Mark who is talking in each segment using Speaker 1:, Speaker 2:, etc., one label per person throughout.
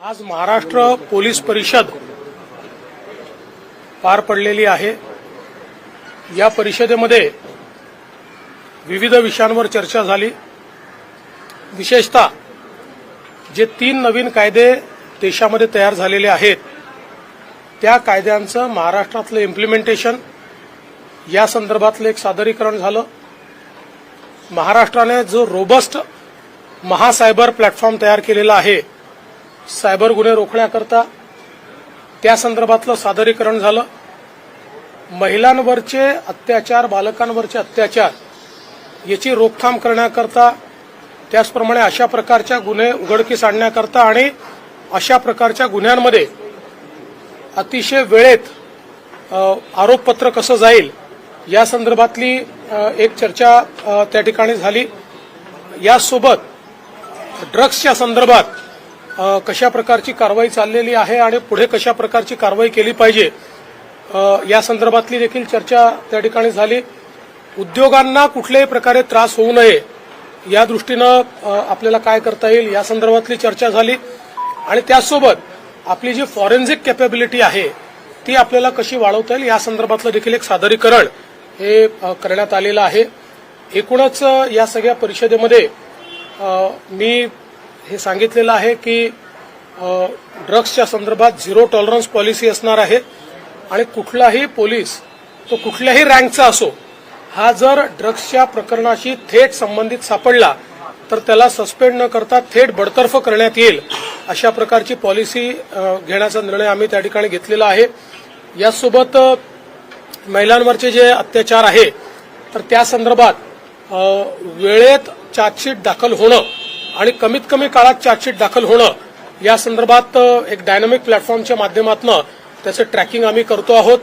Speaker 1: आज महाराष्ट्र पोलीस परिषद पार पडलेली आहे. या परिषदेमध्ये विविध विषयांवर चर्चा झाली. विशेषतः जे तीन नवीन कायदे देशामध्ये तयार झालेले आहेत त्या कायद्यांचं महाराष्ट्रातलं इम्प्लिमेंटेशन या संदर्भातलं एक सादरीकरण झालं. महाराष्ट्राने जो रोबस्ट महासायबर प्लॅटफॉर्म तयार केलेला आहे सायबर गुन्हे रोखण्याकरता त्या संदर्भातलं सादरीकरण झालं. महिलांवरचे अत्याचार बालकांवरचे अत्याचार याची रोकथाम करण्याकरता त्याचप्रमाणे अशा प्रकारच्या गुन्हे उघडकीस आणण्याकरता आणि अशा प्रकारच्या गुन्ह्यांमध्ये अतिशय वेळेत आरोपपत्र कसं जाईल या संदर्भातली एक चर्चा त्या ठिकाणी झाली. यासोबत ड्रग्सच्या संदर्भात कशा प्रकारची कारवाई चाललेली आहे आणि पुढे कशा प्रकारची कारवाई केली पाहिजे या संदर्भातली देखील चर्चा त्या ठिकाणी झाली. उद्योगांना कुठल्याही प्रकारे त्रास होऊ नये या दृष्टीनं आपल्याला काय करता येईल या संदर्भातली चर्चा झाली. आणि त्याचसोबत आपली जी फॉरेन्सिक कॅपेबिलिटी आहे ती आपल्याला कशी वाढवता येईल या संदर्भातलं देखील एक सादरीकरण हे करण्यात आलेलं आहे. एकूणच या सगळ्या परिषदेमध्ये मी हे सांगितलेलं आहे की ड्रग्सच्या संदर्भात झिरो टॉलरन्स पॉलिसी असणार आहे आणि कुठलाही पोलीस तो कुठल्याही रँकचा असो हा जर ड्रग्सच्या प्रकरणाशी थेट संबंधित सापडला तर त्याला सस्पेंड न करता थेट बडतर्फ करण्यात येईल अशा प्रकारची पॉलिसी घेण्याचा निर्णय आम्ही त्या ठिकाणी घेतलेला आहे. यासोबत महिलांवरचे जे अत्याचार आहे तर त्या संदर्भात वेळेत चार्जशीट दाखल होणं आणि कमीत कमी काळात चार्जशीट दाखल होणं या संदर्भात एक डायनामिक प्लॅटफॉर्मच्या माध्यमातून त्याचं ट्रॅकिंग आम्ही करतो आहोत.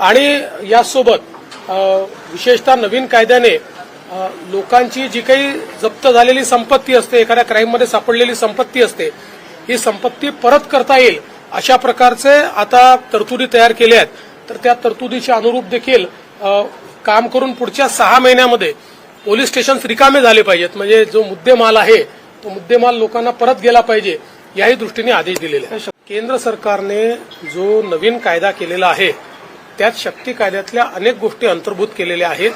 Speaker 1: आणि यासोबत विशेषतः नवीन कायद्याने लोकांची जी काही जप्त झालेली संपत्ती असते एखाद्या क्राईममध्ये सापडलेली संपत्ती असते ही संपत्ती परत करता येईल अशा प्रकारचे आता तरतुदी तयार केल्या आहेत. तर त्या तरतुदीच्या अनुरूप देखील काम करून पुढच्या सहा महिन्यामध्ये पोलीस स्टेशन रिकामे झाले पाहिजेत. म्हणजे जो मुद्देमाल आहे तो मुद्देमाल लोकांना परत गेला पाहिजे याही दृष्टीने आदेश दिलेले आहेत. केंद्र सरकारने जो नवीन कायदा केलेला आहे त्यात शक्ती कायद्यातल्या अनेक गोष्टी अंतर्भूत केलेल्या आहेत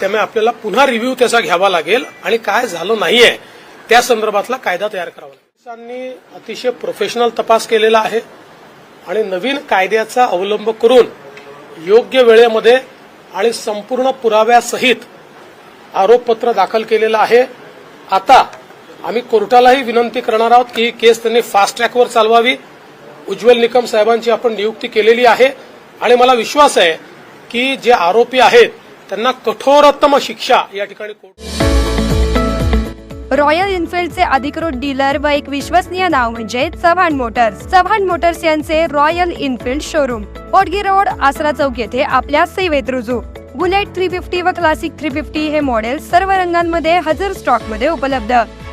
Speaker 1: त्यामुळे आपल्याला पुन्हा रिव्ह्यू त्याचा घ्यावा लागेल आणि काय झालं नाहीये त्या संदर्भातला कायदा तयार करावा लागेल. पोलिसांनी अतिशय प्रोफेशनल तपास केलेला आहे आणि नवीन कायद्याचा अवलंब करून योग्य वेळेमध्ये आणि संपूर्ण पुराव्यासहित आरोपपत्र दाखल केलेलं आहे. आता आम्ही कोर्टालाही विनंती करणार आहोत की ही केस त्यांनी फास्ट ट्रॅकवर चालवावी. उज्ज्वल निकम साहेबांची आपण नियुक्ती केलेली आहे. आणि मला विश्वास आहे की जे आरोपी आहेत त्यांना कठोरतम शिक्षा या ठिकाणी
Speaker 2: रॉयल इन्फिल्डचे अधिकृत डीलर व एक विश्वसनीय नाव म्हणजे चव्हाण मोटर्स. चव्हाण मोटर्स यांचे royal Enfield showroom पोटगी road Asara Chowk येथे आपल्या सेवेत रुजू. बुलेट थ्री फिफ्टी व क्लासिक थ्री फिफ्टी हे मॉडेल सर्व रंगांमध्ये हजर स्टॉकमध्ये उपलब्ध.